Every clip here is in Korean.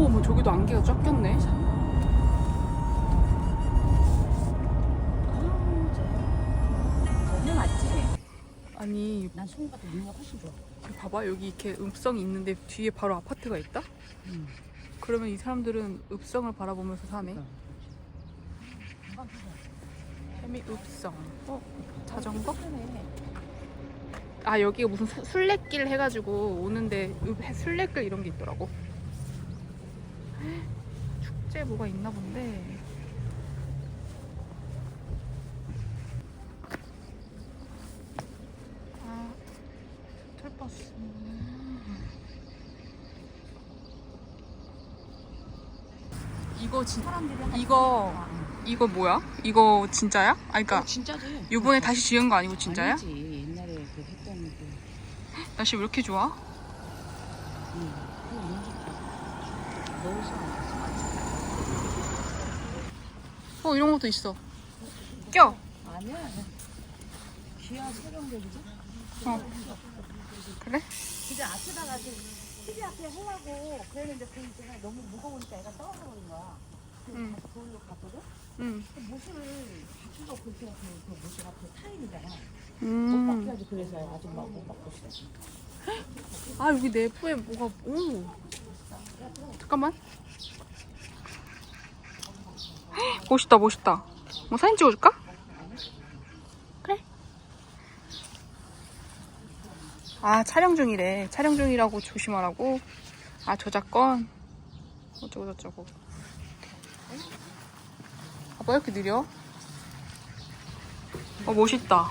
오, 뭐 저기도 안개가 쫙 꼈네. 아니, 난. 봐봐. 여기 이렇게 읍성이 있는데 뒤에 바로 아파트가 있다? 응. 그러면 이 사람들은 읍성을 바라보면서 사네. 해미 읍성. 어? 자전거? 아 여기가 무슨 수- 순례길 해가지고 오는데 읍- 순례길 이런 게 있더라고. 축제 뭐가 있나 본데. 아, 털버스. 이거 진 이거 이거 뭐야? 이거 진짜야? 아 그러니까 진짜지. 이번에 다시 지은 거 아니고 진짜야? 아니지. 옛날에 그 했던 그. 날씨 왜 이렇게 좋아? 응. 그거 너무 좋다. 너무 좋아. 어 이런 것도 있어. 껴. 아니야. 귀하 촬영객이지? 어. 그래? 근데 앞에다가 그 TV 앞에 하려고 그랬는데 그 있잖아 너무 무거우니까 애가 떨어져 버린 거야. 응. 다시 돌려 갔거든? 응. 그 못을 바꾸고 그렇게 해서 그 못이 앞에 타일이잖아. 못 음. 바꿔야지 그래서 아줌마 못 바꿨어. 아 여기 내부에 뭐가 오. 잠깐만. 헉, 멋있다 멋있다. 뭐 사진 찍어줄까? 그래. 아 촬영 중이래. 촬영 중이라고 조심하라고. 아 저작권. 어쩌고 저쩌고. 아, 뭐 이렇게 느려? 어 멋있다.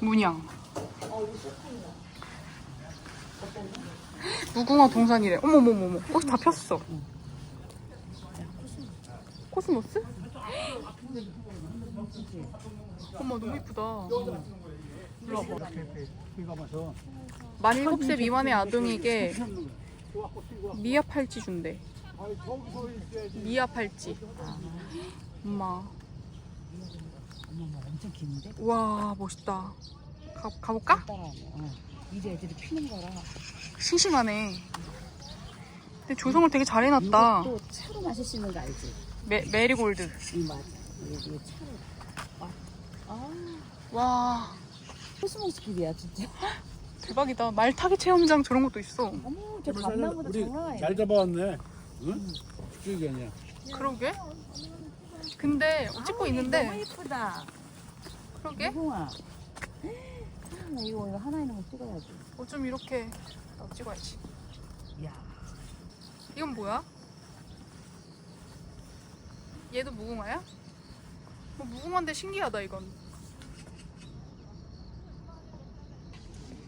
문양. 무궁화 동산이래. 어머머머머. 꽃이 다 폈어. 코스모스? 어머 너무 이쁘다. 만 7세 미만의 아동에게 미아 팔찌 준대. 미아 팔찌. 엄마. 어머머 엄청 긴데? 와 멋있다. 가, 가볼까? 어. 이제 애들이 피는 거라. 싱싱하네. 근데 조성을 되게 잘 해놨다. 이것도 차로 마실 수 있는 거 알지? 메, 메리골드. 이 맛. 이게 이게 차로. 아, 아 와 코스모스급이야 진짜. 대박이다. 말타기 체험장 저런 것도 있어. 어머 저 감나무도 우리 장난 아니야. 잘 잡아왔네. 응? 그게 아니야. 그러게. 근데 찍고 있는데 너무 이쁘다. 그러게. 무궁화. 나 이거 이거 하나 있는 거 찍어야지. 어좀 이렇게 어, 찍어야지. 야. 이건 뭐야? 얘도 무궁화야? 어, 무궁화인데 신기하다 이건.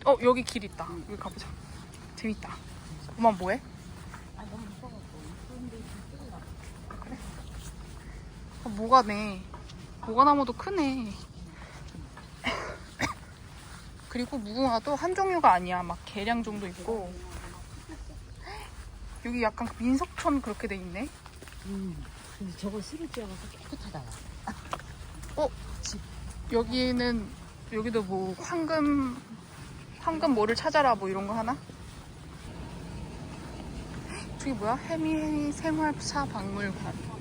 어 여기 길 있다. 여기 가보자. 재밌다. 엄마 뭐해? 아 너무 이뻐갖고 이쁜데 찍으라. 어, 모가네. 모가나무도 크네. 그리고 무궁화도 한 종류가 아니야. 막 개량 정도 있고. 여기 약간 민속촌 그렇게 돼 있네. 음. 근데 저거 쥐어갖고 깨끗하다. 야. 여기는 여기도 뭐 황금 황금 뭐를 찾아라 뭐 이런 거 하나? 저기 뭐야? 해미 생활사 박물관.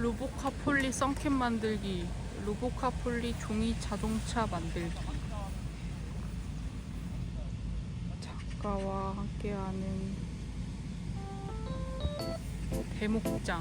로보카폴리 썬캡 만들기, 로보카폴리 종이 자동차 만들기. 작가와 함께하는 대목장.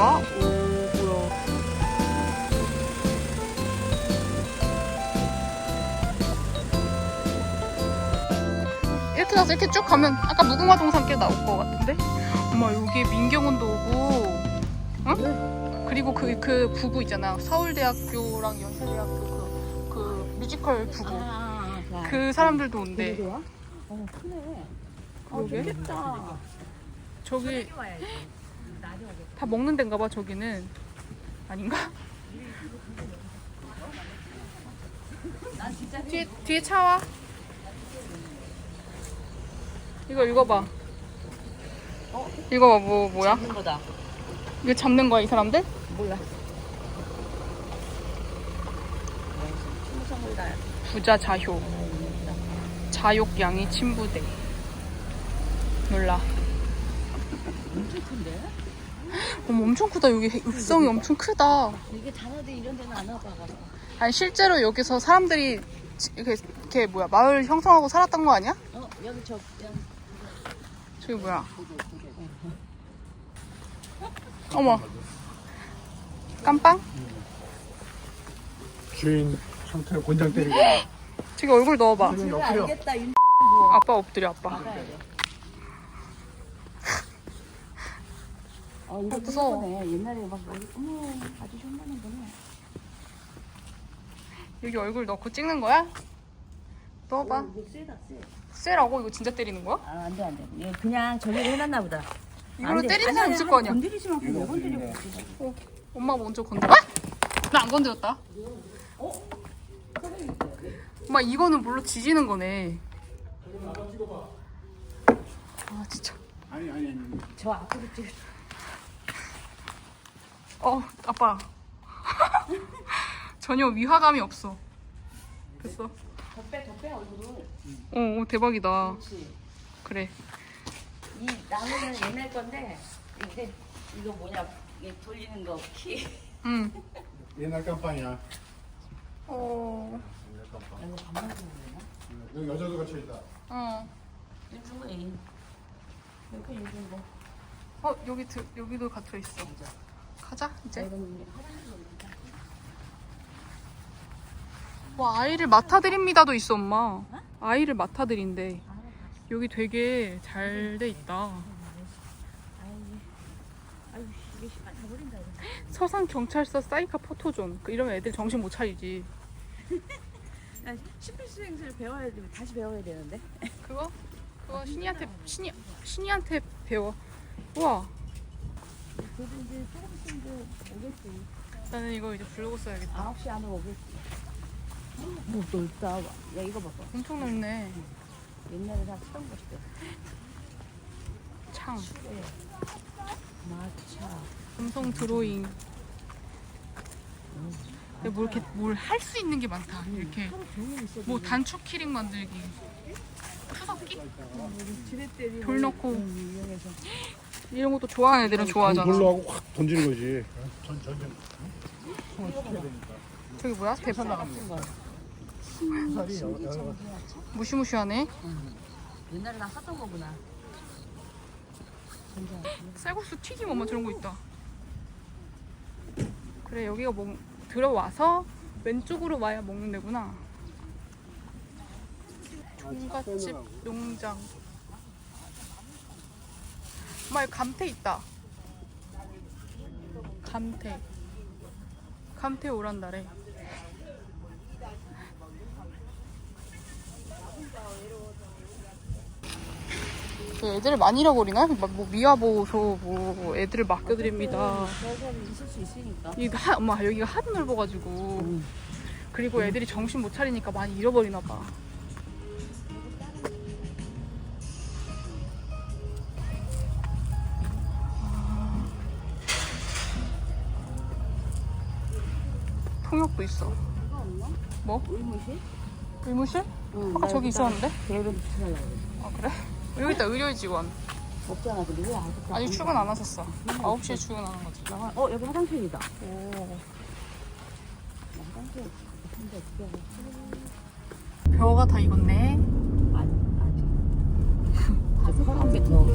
민경훈이 와? 오 뭐야 이렇게 가서 이렇게 쭉 가면 아까 무궁화 동산길 나올 것 같은데? 엄마 여기에 민경훈도 오고 응? 그리고 그, 그 부부 있잖아 서울대학교랑 연세대학교 그, 그 뮤지컬 부부 아, 아, 그 사람들도 온대? 어, 크네. 어, 그러게. 좋겠다. 저기. 다 먹는 데인가 봐 저기는 아닌가? 뒤에 뒤에 차 와. 이거 읽어봐. 이거 뭐 뭐야? 있는 거다. 이거 잡는 거야 이 사람들? 몰라. 부자 자효. 자욕 양이 침부대. 몰라. 엄청 큰데? 어머 엄청 크다 여기 읍성이 엄청 크다. 이게 단어들 이런 데는 안 와봐가지고. 아니 실제로 여기서 사람들이 지- 이렇게, 이렇게 뭐야 마을 형성하고 살았던 거 아니야? 어, 여기 저, 여기. 저기 뭐야? 어머. 깜빵? 주인 상태를 곤장 때리고. 저기 얼굴 넣어봐. 엎드려. 알겠다, 임 아빠 엎드려 아빠. 나가야 돼. 어, 이거 어, 무서워. 옛날에 막, 여기, 어머, 아주 현만한 거네. 여기 얼굴 넣고 찍는 거야? 넣어봐. 어, 이거 세다, 세. 쎄라고 이거 진짜 때리는 거야? 아, 안 돼, 안 돼. 얘 그냥 저기를 해놨나 보다. 이걸로. 때리는 사람 있을 거 아니야? 건드리지 말고 왜 건드려. 어, 엄마 먼저 건드려. 아! 나안 건드렸다. 엄마 이거는 물로 지지는 거네. 아 진짜. 아니 아니 아니. 저 앞으로 찍어. 어 아빠. 전혀 위화감이 없어. 됐어. 더 빼, 더 빼, 얼굴을. 어, 어 대박이다. 그렇지. 그래. 이 나무는 옛날 건데, 이제 이거 뭐냐, 이게 돌리는 거, 키. 응. 옛날 깜빵이야. 어. 옛날 깜빵. 이거 밥만 주는 거야? 여기 여자도 갇혀 있다. 어. 이거 요즘 거. 어 여기 드, 여기도 갇혀 있어. 가자 이제. 와 아이를 맡아드립니다도 있어 엄마. 아이를 맡아드린대. 여기 되게 잘 돼 있다. 이거. 서산 경찰서 사이카 포토존. 그 이러면 애들 정신 못 차리지. 난 심폐 수행술 배워야 돼. 다시 배워야 되는데. 그거? 그거 신이한테 신이 신이한테 배워. 우와. 그래도 이제 조금 있으면 이제 오겠지. 나는 이거 이제 블로그 써야겠다. 9시 안에 오겠지. 뭐 넓다. 야, 이거 봐봐. 엄청 넓네. 옛날에 다 쓰던 곳이대. 창. 마차. 음성 드로잉. 근데 뭘 이렇게 뭘 할 수 있는 게 많다. 이렇게 하루 종일 있어도 뭐 단축 키링 만들기. 투석기? 지렛대리 돌 넣고 이용해서 이런 것도 좋아하는 애들은 좋아하잖아. 돌로 하고 확 던지는 거지. 전 전전. 저기 뭐야? 대파. 무시무시하네. 옛날에 나 하던 거구나. 쌀국수 튀김 엄마 저런 거 있다. 그래 여기가 먹 들어와서 왼쪽으로 와야 먹는 데구나. 종갓집 농장. 엄마 여기 감태 있다. 감태. 감태 오란다래. 애들을 많이 잃어버리나? 막뭐 미아보소 뭐 애들을 맡겨드립니다. 그래서 있을 수 있으니까. 이 하, 엄마 여기가 하도 넓어가지고 음. 그리고 애들이 정신 못 차리니까 많이 잃어버리나 봐. 통역도 있어. 뭐? 의무실? 의무실? 응. 아까 저기 있었는데? 계획을 붙여달라고. 아 그래? 여기 있다 의료 직원. 없잖아. 근데 왜 아직 안 출근 안 하셨어. 9시에 출근하는 거지. 나가- 어, 여기 화장실이다. 오. 화장실. 근데 어떻게 해? 벼가 다 익었네. 아직. 한 서른 개더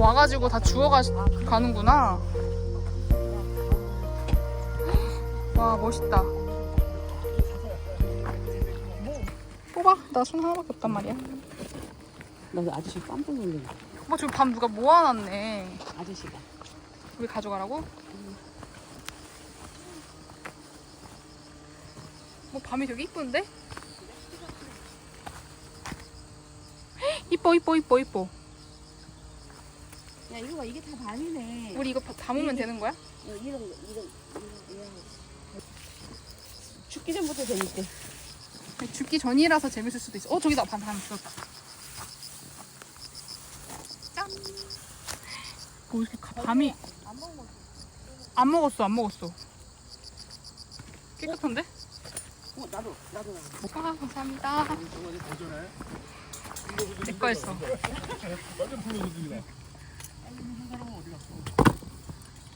와가지고 다 주워가 가는구나. 와 멋있다. 뽑아. 나 손 하나밖에 없단 말이야. 나 아저씨 깜짝 놀랐네. 뭐 저기 밤 누가 모아놨네. 아저씨가. 우리 가져가라고? 뭐 밤이 되게 이쁜데? 헉, 이뻐 이뻐 이뻐 이뻐 야 이거 봐 이게 다 밤이네. 우리 이거 다- 담으면 되는 거야? 어, 이런 거 이런 이런 야. 죽기 전부터 재밌대. 죽기 전이라서 재밌을 수도 있어 어 저기다 밤밤 들었다 짠! 뭐 이렇게 가- 밤이 안 먹어. 안 먹었어 안 먹었어 깨끗한데? 어 나도 나도 나도. 아 감사합니다. 내 거였어 완전 불러서들이다.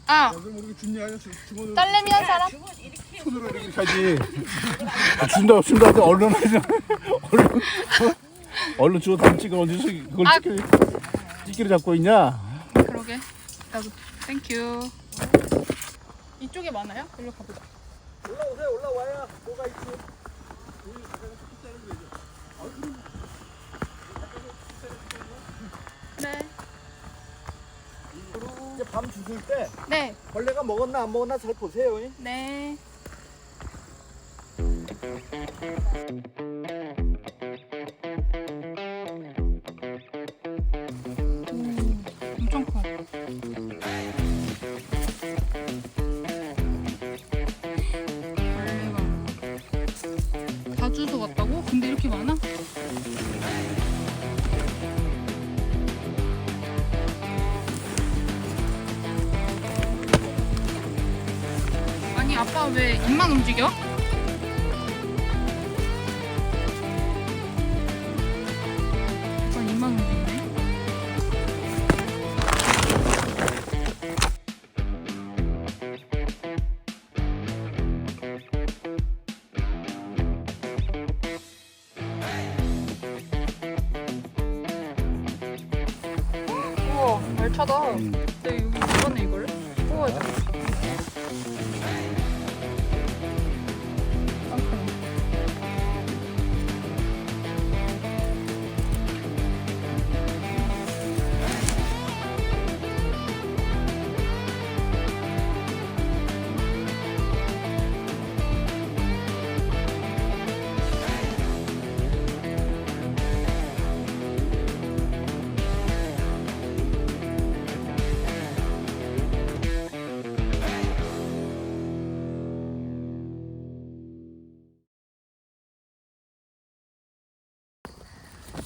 아 그럼 우리 준이 아니야? 주머니 딸내미 한 사람? 손으로 이렇게 하지. 아, 준다 준다 하지 얼른 하자. 얼른 어? 얼른 주워 담 찍어 어디서 그걸 아. 찍기 찍기를 잡고 있냐? 그러게 나도 땡큐 이쪽에 많아요? 일로 가보자 올라오세요 올라와야 뭐가 있지. 네 이제 밤 주술 때 네, 벌레가 먹었나 안 먹었나 잘 보세요. 이. 네. 왜 입만 움직여? 아빠 입만 움직이네. 우와 말차다. 근데 여기 이거네 이걸? 우와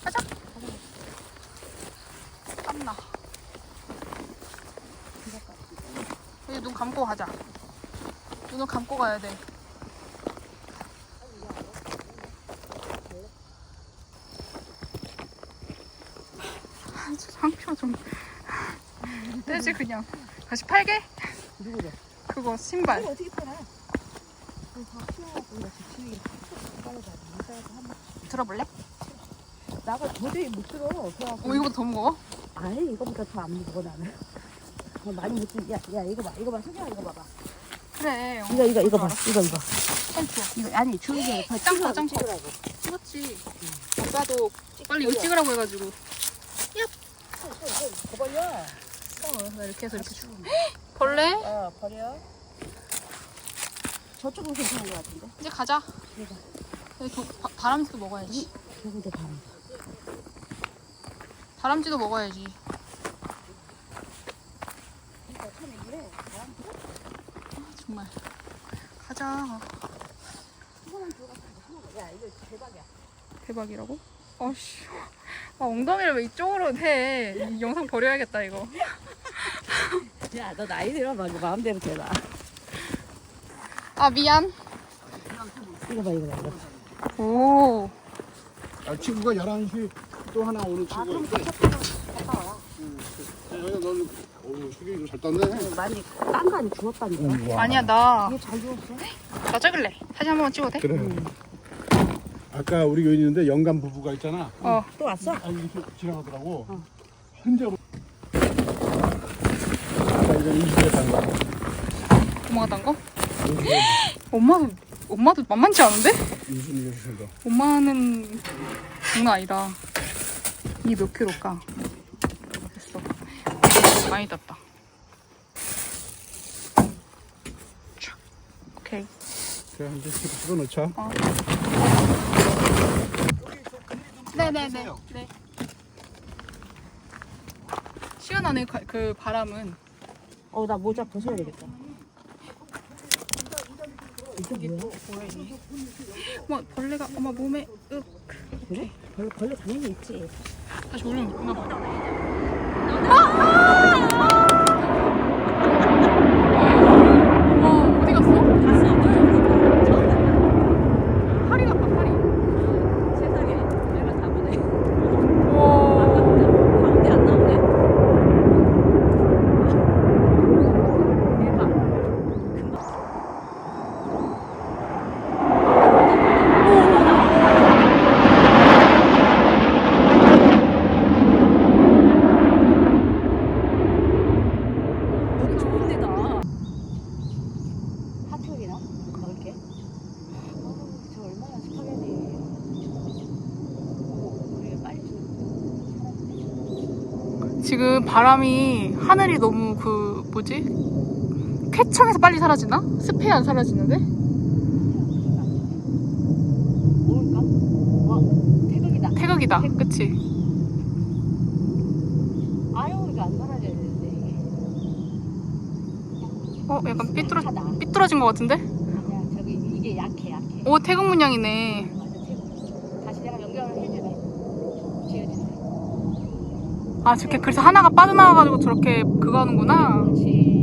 가자. 땀나. 여기 눈 감고 가자. 눈을 감고 가야 돼. 상표 좀. 떼지 그냥. 다시 팔게? 누구죠? 그거 신발. 어떻게 팔아? 들어볼래? 나가 도저히 못 들어. 그래갖고 어, 이거보다 더 무거워? 아니 이거보다 더안 먹어 나는. 어, 많이 못 들. 야, 야 이거 봐, 이거 봐, 소경아 이거 봐봐. 그래. 어, 이거 이거 이거 봐, 이거 이거. 줘. 이거 아니 주위에 다짱 커, 찍으라고, 짱 커. 찍으라고. 찍었지. 아빠도 빨리 이거 찍으라고 해가지고. 더 벌려. 어, 나 이렇게 해서 이렇게 줘. 벌레? 어 버려. 저쪽은 괜찮은 것 같은데. 이제 가자. 그래. 여기 도, 바, 다람쥐도 먹어야지. 저기도 봐. 다람쥐도 먹어야지. 아, 정말. 가자. 야 이거 대박이야. 대박이라고? 아씨. 아, 엉덩이를 왜 이쪽으로 해? 이 영상 버려야겠다, 이거. 야 너 나이 들어봐. 이거 마음대로 되라. 아, 미안. 이거 봐 이거 봐. 이거. 오. 아, 친구가 11시 또 하나 오는 아 친구. 그럼 또 갔다 와. 야, 너는 오, 수기 이거 잘 땄네. 많이 딴 거 아니 주웠다니까. 와. 아니야, 나. 이게 잘 주웠어? 나 찍을래. 사진 한 번만 찍어도 돼? 그래. 응. 아, 아까 우리 여기 있는데 영감 부부가 있잖아. 어. 또 왔어? 아 이렇게 지나가더라고. 어. 혼자. 아까 이거 인식에 산 거. 엄마가 딴 거? 엄마도 엄마도 만만치 않은데? 인식에 산 거. 엄마는 장난 아니다. 이게 몇 킬로일까? 됐어. 많이 땄다. 촥. 오케이. 그래 이제 집어 넣자. 네네네. 네. 시원하네 가- 그 바람은. 어, 나 모자 벗어야 되겠다. 이게 뭐야? 어머 벌레가 엄마 몸에 윽. 그래? 별로 별로 당연히 있지. 다시 있나 봐. 어 어디 갔어? 파리 같다 파리. 세상에 내가 다 보네. 와. 가운데 안 나오네. 대박. 여기 좋은 데다. 핫팩이나 넓게. 어, 저 얼마나 스파게티. 우리가 빨리 좀. 지금 바람이 하늘이 너무 그 뭐지? 쾌청해서 빨리 사라지나? 습해 안 사라지는데? 태극이다. 태극이다. 그치? 아유, 이거 안 사라져야 되는데. 어 약간 삐뚤어. 삐뚤어진 것 같은데? 아니야, 저기, 이게 약해, 약해. 오 태극 문양이네. 맞아, 태극. 다시 내가 연결을 해주네. 지어주네. 아 저렇게 그래서 하나가 빠져나와가지고 저렇게 그거 하는구나. 그렇지.